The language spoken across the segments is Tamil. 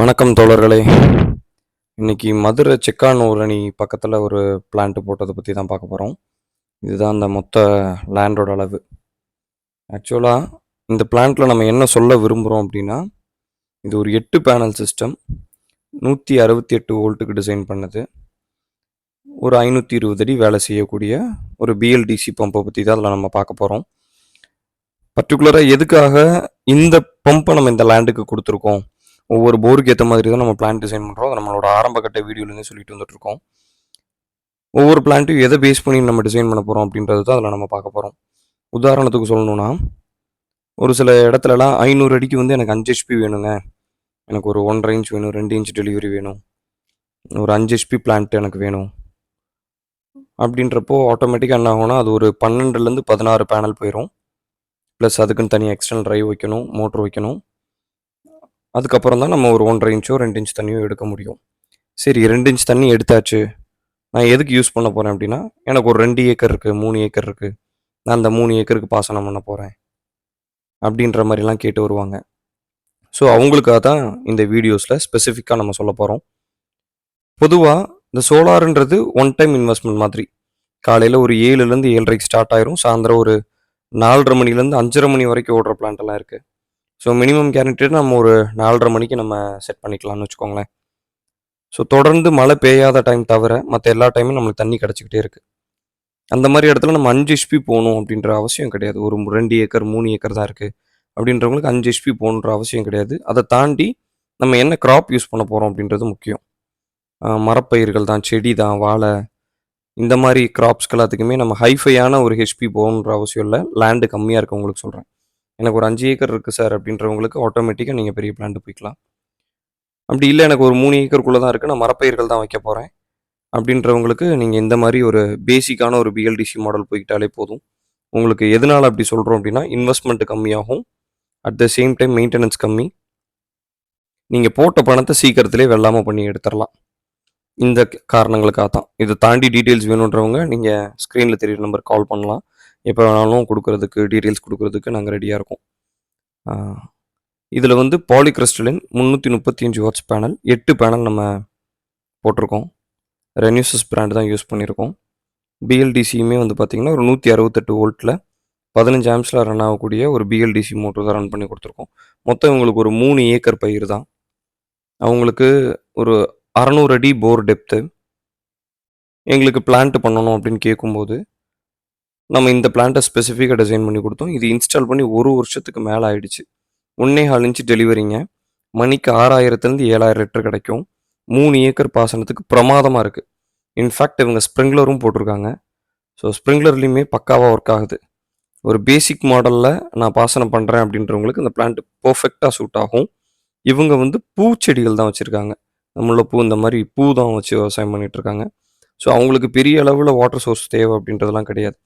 வணக்கம் தோழர்களே. இன்னைக்கு மதுரை செக்கானூர் அணி பக்கத்தில் ஒரு பிளான்ட்டு போட்டதை பற்றி தான் பார்க்க போகிறோம் இதுதான் அந்த மொத்த லேண்டோட அளவு. ஆக்சுவலாக இந்த பிளான்ட்டில் நம்ம என்ன சொல்ல விரும்புகிறோம் அப்படின்னா இது ஒரு எட்டு பேனல் சிஸ்டம் நூற்றி அறுபத்தி எட்டு வோல்ட்டுக்கு டிசைன் பண்ணது. ஒரு ஐநூற்றி இருபது அடி வேலை செய்யக்கூடிய ஒரு பிஎல்டிசி பம்பை பற்றி தான் அதில் நம்ம பார்க்க போகிறோம் பர்டிகுலராக எதுக்காக இந்த பம்பை நம்ம இந்த லேண்டுக்கு கொடுத்துருக்கோம்? ஒவ்வொரு போருக்கு ஏற்ற மாதிரி தான் நம்ம பிளான் டிசைன் பண்ணுறோம் அது நம்மளோட ஆரம்ப கட்ட வீடியோலேருந்து சொல்லிட்டு வந்துட்டு இருக்கோம். ஒவ்வொரு பிளான்ட்டையும் எதை பேஸ் பண்ணி நம்ம டிசைன் பண்ண போகிறோம் அப்படின்றது தான் அதில் நம்ம பார்க்க போகிறோம் உதாரணத்துக்கு சொல்லணும்னா ஒரு சில இடத்துலலாம் ஐநூறு அடிக்கு வந்து எனக்கு அஞ்சு ஹெச்பி வேணுங்க. எனக்கு ஒரு ஒன்றரை இன்ச் வேணும் ரெண்டு இன்ச் டெலிவரி வேணும். ஒரு அஞ்சு ஹெச்பி பிளான்ட் எனக்கு வேணும். அப்படின்றப்போ ஆட்டோமேட்டிக்காக என்ன ஆகும்னா அது ஒரு பன்னெண்டுலேருந்து பதினாறு பேனல் போயிடும் ப்ளஸ் அதுக்குன்னு தனியாக எக்ஸ்டர்னல் ட்ரைவ் வைக்கணும் மோட்ரு வைக்கணும். அதுக்கப்புறம் தான் நம்ம ஒரு ஒன்றரை இன்ச்சோ ரெண்டு இன்ச் தண்ணியோ எடுக்க முடியும். சரி ரெண்டு இன்ச் தண்ணி எடுத்தாச்சு. நான் எதுக்கு யூஸ் பண்ண போகிறேன் அப்படின்னா எனக்கு ஒரு ரெண்டு ஏக்கர் இருக்குது மூணு ஏக்கர் இருக்குது நான் அந்த மூணு ஏக்கருக்கு பாசனம் பண்ண போகிறேன் அப்படின்ற மாதிரிலாம் கேட்டு வருவாங்க. ஸோ அவங்களுக்காக தான் இந்த வீடியோஸில் ஸ்பெசிஃபிக்காக நம்ம சொல்ல போகிறோம் பொதுவாக இந்த சோலாருன்றது ஒன் டைம் இன்வெஸ்ட்மெண்ட் மாதிரி. காலையில் ஒரு ஏழுலேருந்து ஏழரைக்கு ஸ்டார்ட் ஆயிரும். சாயந்தரம் ஒரு நாலரை மணிலேருந்து அஞ்சரை மணி வரைக்கும் ஓடுற பிளான்ட்லாம் இருக்குது ஸோ மினிமம் கேரண்டட் நம்ம ஒரு நாலரை மணிக்கு நம்ம செட் பண்ணிக்கலாம்னு வச்சுக்கோங்களேன். ஸோ தொடர்ந்து மழை பெய்யாத டைம் தவிர மற்ற எல்லா டைமும் நம்மளுக்கு தண்ணி கிடச்சிக்கிட்டே இருக்குது அந்த மாதிரி இடத்துல நம்ம அஞ்சு ஹெச்பி போகணும் அப்படின்ற அவசியம் கிடையாது. ஒரு ரெண்டு ஏக்கர் மூணு ஏக்கர் தான் இருக்குது அப்படின்றவங்களுக்கு அஞ்சு ஹெச்பி போகணுன்ற அவசியம் கிடையாது. அதை தாண்டி நம்ம என்ன கிராப் யூஸ் பண்ண போகிறோம் அப்படின்றது முக்கியம். மரப்பயிர்கள் தான் செடி தான் வாழை. இந்த மாதிரி கிராப்ஸ்க்கு எல்லாத்துக்குமே நம்ம ஹைஃபையான ஒரு ஹெச்பி போகணுன்ற அவசியம் இல்லை. லேண்டு கம்மியாக இருக்கவங்களுக்கு சொல்கிறேன் எனக்கு ஒரு அஞ்சு ஏக்கர் இருக்குது சார் அப்படின்றவங்களுக்கு ஆட்டோமேட்டிக்காக நீங்கள் பெரிய பிளான்ட் போய்க்கலாம். அப்படி இல்லை எனக்கு ஒரு மூணு ஏக்கருக்குள்ளே தான் இருக்குது நான் மரப்பயிர்கள் தான் வைக்க போகிறேன் அப்படின்றவங்களுக்கு நீங்கள் இந்த மாதிரி ஒரு பேசிக்கான ஒரு பிஎல்டிசி மாடல் போய்கிட்டாலே போதும். உங்களுக்கு எதனால் அப்படி சொல்கிறோம் அப்படின்னா இன்வெஸ்ட்மெண்ட் கம்மியாகும். At the same time maintenance கம்மி. நீங்கள் போட்ட பணத்தை சீக்கிரத்திலே வெள்ளாமல் பண்ணி எடுத்துடலாம் இந்த காரணங்களுக்காக தான் இதை தாண்டி டீட்டெயில்ஸ் வேணுன்றவங்க நீங்கள் ஸ்க்ரீனில் தெரியுற நம்பர் கால் பண்ணலாம். எப்போ வேணாலும் கொடுக்கறதுக்கு டீட்டெயில்ஸ் கொடுக்கறதுக்கு நாங்கள் ரெடியாக இருக்கோம். இதில் வந்து பாலிகிறிஸ்டலின் முந்நூற்றி முப்பத்தி அஞ்சு வாட்ஸ் பேனல் எட்டு பேனல் நம்ம போட்டிருக்கோம். ரெனியூசஸ் பிராண்ட் தான் யூஸ் பண்ணியிருக்கோம். பிஎல்டிசியுமே வந்து பார்த்திங்கன்னா ஒரு நூற்றி அறுபத்தெட்டு வோல்ட்டில் பதினஞ்சு ஆம்ஸில் ரன் ஆகக்கூடிய ஒரு பிஎல்டிசி மோட்டர் தான் ரன் பண்ணி கொடுத்துருக்கோம். மொத்தம் இவங்களுக்கு ஒரு மூணு ஏக்கர் பயிர் தான். அவங்களுக்கு ஒரு அறநூறு அடி போர் டெப்த்து எங்களுக்கு பிளான்ட் பண்ணணும் அப்படின்னு கேட்கும்போது நம்ம இந்த பிளான்ட்டை ஸ்பெசிஃபிக்காக டிசைன் பண்ணி கொடுத்தோம். இது இன்ஸ்டால் பண்ணி ஒரு வருஷத்துக்கு மேலே ஆயிடுச்சு. ஒன்னே ஹால் இன்ச்சு டெலிவரிங்க மணிக்கு ஆறாயிரத்துலேருந்து ஏழாயிரம் லிட்டர் கிடைக்கும். மூணு ஏக்கர் பாசனத்துக்கு பிரமாதமாக இருக்குது இன்ஃபேக்ட் இவங்க ஸ்ப்ரிங்க்லரும் போட்டிருக்காங்க. ஸோ ஸ்ப்ரிங்க்லர்லேயுமே பக்காவாக ஒர்க் ஆகுது. ஒரு பேசிக் மாடலில் நான் பாசனம் பண்ணுறேன் அப்படின்றவங்களுக்கு இந்த பிளான்ட் பர்ஃபெக்டாக சூட் ஆகும். இவங்க வந்து பூச்செடிகள் தான் வச்சுருக்காங்க. நம்மள பூ இந்த மாதிரி பூ தான் வச்சு விவசாயம் பண்ணிகிட்ருக்காங்க ஸோ அவங்களுக்கு பெரிய அளவில் வாட்டர் சோர்ஸ் தேவை அப்படின்றதெல்லாம் கிடையாது.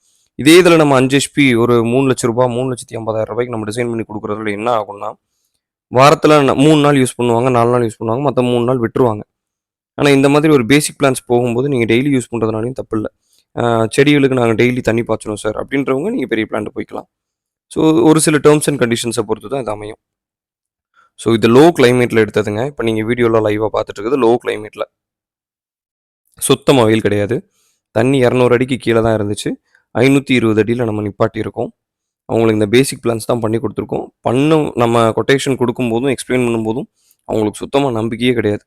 இதே இதில் நம்ம அஞ்சு ஹெச்பி ஒரு மூணு லட்ச ரூபா மூணு லட்சத்தி ஐம்பதாயிரம் ரூபாய்க்கு நம்ம டிசைன் பண்ணி கொடுக்குறதுல என்ன ஆகும்னா வாரத்தில் மூணு நாள் யூஸ் பண்ணுவாங்க நாலு நாள் யூஸ் பண்ணுவாங்க மற்ற மூணு நாள் விட்டுருவாங்க. ஆனால் இந்த மாதிரி ஒரு பேசிக் பிளான்ஸ் போகும்போது நீங்கள் டெய்லி யூஸ் பண்ணுறதுனாலையும் தப்பு இல்லை. செடிகளுக்கு நாங்கள் டெய்லி தண்ணி பாய்ச்சணும் சார் அப்படின்றவங்க நீங்கள் பெரிய பிளான்ட் போய்க்கலாம். ஸோ ஒரு சில டேர்ம்ஸ் அண்ட் கண்டிஷன்ஸை பொறுத்து தான் இது அமையும். ஸோ இது லோ கிளைமேட்டில் எடுத்ததுங்க. இப்போ நீங்கள் வீடியோவில் லைவாக பார்த்துட்டு இருக்குது லோ. கிளைமேட்டில் சுத்தமாக வெயில் கிடையாது. தண்ணி இரநூறு அடிக்கு கீழே தான் இருந்துச்சு. ஐநூற்றி இருபது அடியில் நம்ம நிப்பாட்டியிருக்கோம். அவங்களுக்கு இந்த பேசிக் பிளான்ஸ் தான் பண்ணி கொடுத்துருக்கோம். பண்ணும் நம்ம கொட்டேஷன் கொடுக்கும்போதும் எக்ஸ்பிளைன் பண்ணும்போதும் அவங்களுக்கு சுத்தமாக நம்பிக்கையே கிடையாது.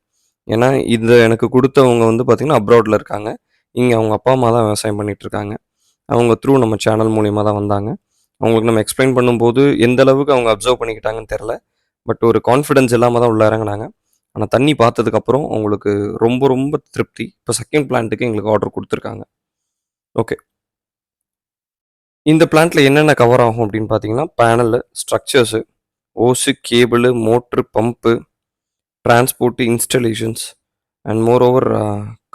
ஏன்னா இதை எனக்கு கொடுத்தவங்க வந்து பார்த்திங்கன்னா அப்ராடில் இருக்காங்க. இங்கே அவங்க அப்பா அம்மா தான் விவசாயம் பண்ணிகிட்ருக்காங்க அவங்க த்ரூ நம்ம சேனல் மூலியமாக தான் வந்தாங்க. அவங்களுக்கு நம்ம எக்ஸ்பிளைன் பண்ணும்போது எந்த அளவுக்கு அவங்க அப்சர்வ் பண்ணிக்கிட்டாங்கன்னு தெரில பட் ஒரு கான்ஃபிடென்ஸ் இல்லாமல் தான் உள்ள இறங்குனாங்க. ஆனால் தண்ணி பார்த்ததுக்கப்புறம் அவங்களுக்கு ரொம்ப ரொம்ப திருப்தி. இப்போ செகண்ட் பிளான்ட்டுக்கு எங்களுக்கு ஆர்டர் கொடுத்துருக்காங்க. ஓகே இந்த பிளான்ட்ல என்னென்ன கவர் ஆகும் அப்படின்னு பார்த்தீங்கன்னா panel structures hose cable motor pump transport installations and more over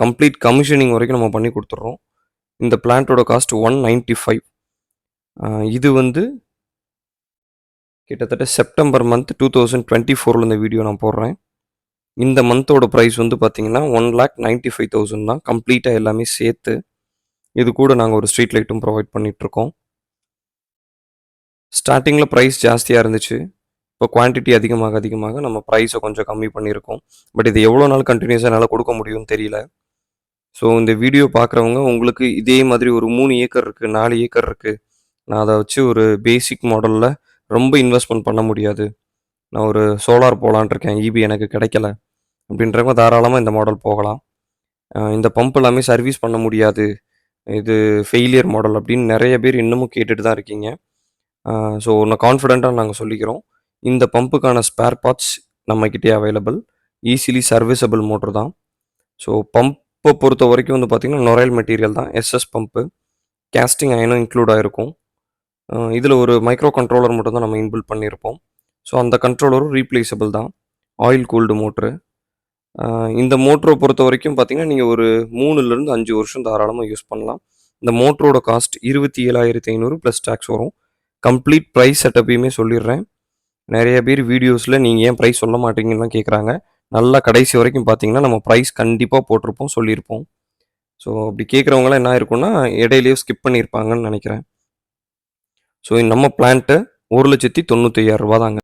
complete commissioning வரைக்கும் நம்ம பண்ணி கொடுத்துட்றோம். இந்த பிளான்ட்டோட காஸ்ட் ஒன் நைன்ட்டி ஃபைவ் இது வந்து கிட்டத்தட்ட September month two thousand twenty ஃபோரில் இந்த வீடியோ நான் போடுறேன். இந்த மந்தோட ப்ரைஸ் வந்து பார்த்தீங்கன்னா one lakh ninety five thousand தான் கம்ப்ளீட்டாக எல்லாமே சேர்த்து இது கூட நாங்கள் ஒரு ஸ்ட்ரீட் லைட்டும் ப்ரொவைட் பண்ணிகிட்ருக்கோம் ஸ்டார்டிங்கில் ப்ரைஸ் ஜாஸ்தியாக இருந்துச்சு. இப்போ குவான்டிட்டி அதிகமாக அதிகமாக நம்ம ப்ரைஸை கொஞ்சம் கம்மி பண்ணியிருக்கோம். பட் இது எவ்வளோ நாள் கண்டினியூஸாக என்னால் கொடுக்க முடியும்னு தெரியல. ஸோ இந்த வீடியோ பார்க்குறவங்க உங்களுக்கு இதே மாதிரி ஒரு மூணு ஏக்கர் இருக்குது நாலு ஏக்கர் இருக்குது நான் அதை வச்சு ஒரு பேசிக் மாடலில் ரொம்ப இன்வெஸ்ட்மெண்ட் பண்ண முடியாது. நான் ஒரு சோலார் போகலான் இருக்கேன். இபி எனக்கு கிடைக்கல. அப்படின்றவங்க தாராளமாக இந்த மாடல் போகலாம். இந்த பம்ப் எல்லாமே சர்வீஸ் பண்ண முடியாது. இது ஃபெயிலியர் மாடல் அப்படின்னு நிறைய பேர் இன்னமும் கேட்டுட்டு தான் இருக்கீங்க. ஸோ நான் கான்ஃபிடெண்ட்டாக நாங்கள் சொல்லிக்கிறோம். இந்த பம்புக்கான ஸ்பேர் பார்ட்ஸ் நம்மக்கிட்டே அவைலபிள் ஈஸிலி சர்வீஸபிள் மோட்ரு தான். ஸோ பம்பை பொறுத்த வரைக்கும் வந்து பார்த்திங்கன்னா நொரைல் மெட்டீரியல் தான். எஸ்எஸ் பம்பு கேஸ்டிங் அயனும் இன்க்ளூட் ஆகிருக்கும் இதில் ஒரு மைக்ரோ கண்ட்ரோலர் மட்டும் தான் நம்ம இன்பில்ட் பண்ணியிருப்போம். ஸோ அந்த கண்ட்ரோலரும் ரீப்ளேசபிள் தான். ஆயில் கூல்டு மோட்ரு இந்த மோட்டரை பொறுத்த வரைக்கும் பார்த்தீங்கன்னா நீங்கள் ஒரு மூணுலேருந்து அஞ்சு வருஷம் தாராளமாக யூஸ் பண்ணலாம். இந்த மோட்டரோட காஸ்ட் இருபத்தி ஏழாயிரத்தி ஐநூறு ப்ளஸ் டேக்ஸ் வரும். கம்ப்ளீட் ப்ரைஸ் செட்டப்பையுமே சொல்லிடுறேன். நிறைய பேர் வீடியோஸில் நீங்கள் ஏன் ப்ரைஸ் சொல்ல மாட்டீங்கன்னு கேட்குறாங்க நல்லா கடைசி வரைக்கும் பார்த்தீங்கன்னா நம்ம ப்ரைஸ் கண்டிப்பாக போட்டிருப்போம் சொல்லியிருப்போம். ஸோ அப்படி கேட்குறவங்களாம் என்ன இருக்கும்னா இடையிலேயே ஸ்கிப் பண்ணியிருப்பாங்கன்னு நினைக்கிறேன். ஸோ நம்ம பிளான்ட்டு ஒரு லட்சத்தி தொண்ணூற்றி ரூபா தாங்க.